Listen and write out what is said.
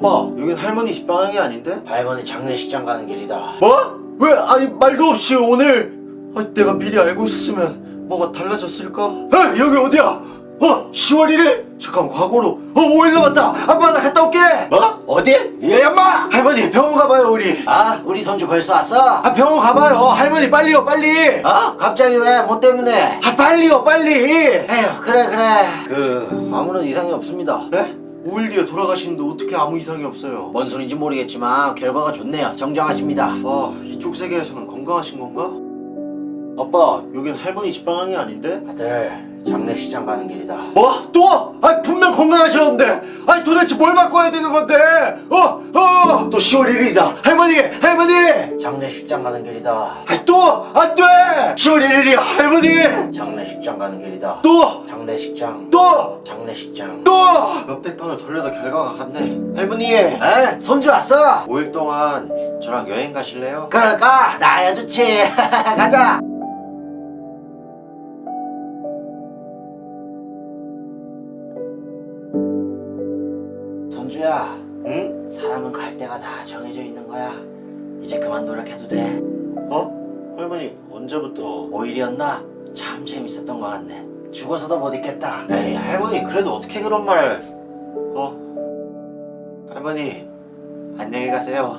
아빠 여긴 할머니 집 방향이 아닌데? 할머니 장례식장 가는 길이다. 뭐? 왜 아니 말도 없이 오늘 아, 내가 미리 알고 있었으면 뭐가 달라졌을까? 아, 여기 어디야? 어 10월 1일? 잠깐 과거로 어 5일 남았다 아빠 나 갔다 올게 뭐? 어디? 예 엄마 할머니 병원 가봐요 우리 아, 우리 손주 벌써 왔어? 아 병원 가봐요 할머니 빨리요 빨리 어? 갑자기 왜? 뭐 때문에? 아 빨리요 빨리 에휴, 그래, 그래. 그, 아무런 이상이 없습니다. 네? 5일 뒤에 돌아가시는데 어떻게 아무 이상이 없어요 뭔 소린지 모르겠지만, 결과가 좋네요. 정정하십니다. 아 이쪽 세계에서는 건강하신 건가? 아빠 여긴 할머니 집 방향이 아닌데? 아들, 장례식장 가는 길이다. 뭐? 또? 아 분명 건강하셨는데 아니 도대체 뭘 바꿔야 되는 건데 어? 어? 또 10월 1일이다 할머니 할머니 장례식장 가는 길이다. 아 또? 안 돼 10월 1일이야 할머니 장례식장 가는 길이다. 또? 장례식장. 또? 장례식장. 또? 몇백 번을 돌려도 결과가 같네 할머니 에? 손주 왔어? 5일 동안 저랑 여행 가실래요? 그럴까? 나야 좋지. 가자. 손주야, 응? 사람은 갈 때가 다 정해져 있는 거야. 이제 그만 노력해도 돼. 어? 할머니 언제부터 5일이었나? 참 재밌었던 것 같네. 죽어서도 못 있겠다. 에이 할머니 그래도 어떻게 그런 말을 어? 할머니 안녕히 가세요